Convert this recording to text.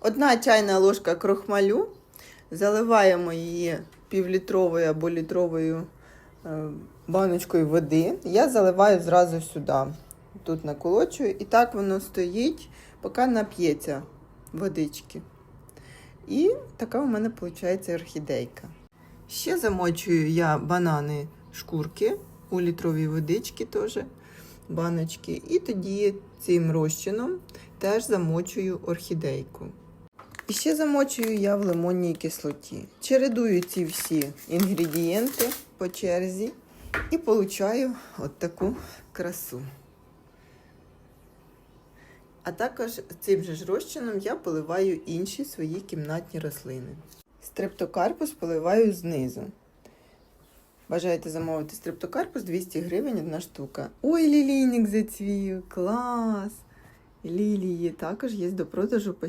Одна чайна ложка крохмалю. Заливаємо її півлітровою або літровою е, баночкою води. Я заливаю зразу сюди. Тут наколочую, і так воно стоїть, поки нап'ється водички. І така у мене виходить орхідейка. Ще замочую я банани шкурки у літровій водичці теж баночки. І тоді цим розчином теж замочую орхідейку. І ще замочую я в лимонній кислоті. Чередую ці всі інгредієнти по черзі і получаю от таку красу. А також цим же ж розчином я поливаю інші свої кімнатні рослини. Стрептокарпус поливаю знизу. Бажаєте замовити стрептокарпус 200 гривень одна штука. Ой, лілійник зацвів, клас! Лілії також є до продажу по